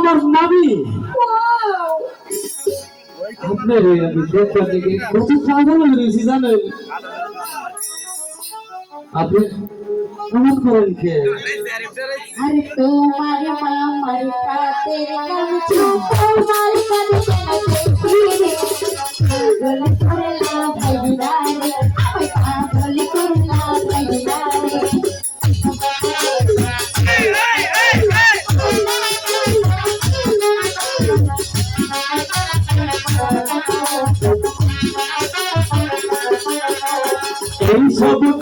আমার নামি আপনার আমি দেখবার দিকে কত পাগল হয়েছি জানেন আপনি কেমন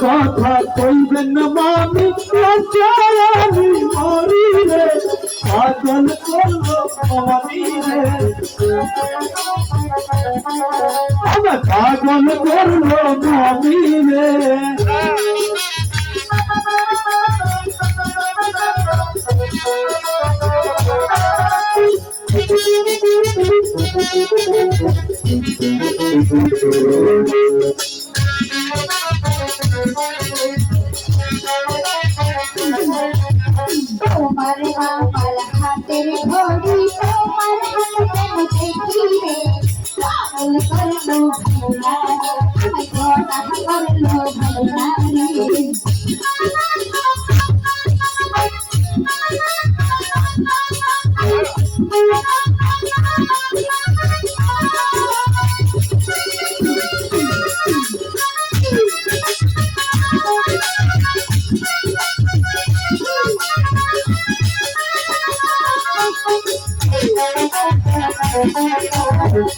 কথা কইবেন মামি আমি মরিলে আদল করল মরিলে আমার পাগল করল মরিলে Thank you. हाथ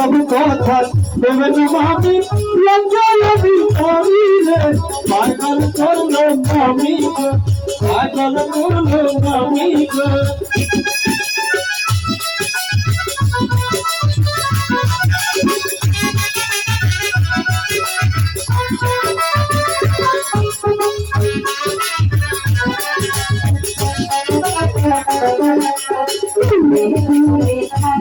সব কথা দেবে আমি লজ্জা লাগি আমি রে পাগল করলাম আমি পাগল করলাম আমি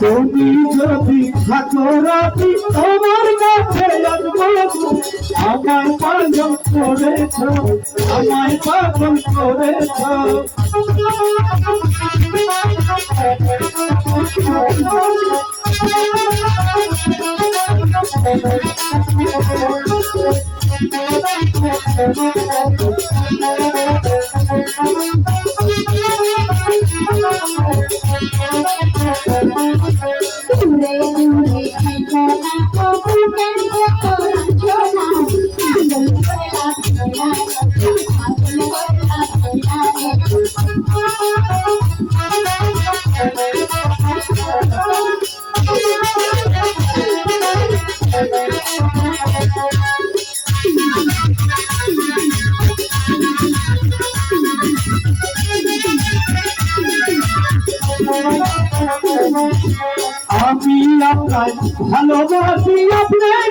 তুমি যদি থাকো রাতি তোমার কাছে আমায় পাগল করেছ আমায় পাগল করেছ দূরে আমি আপনার ভালোবাসি আপনার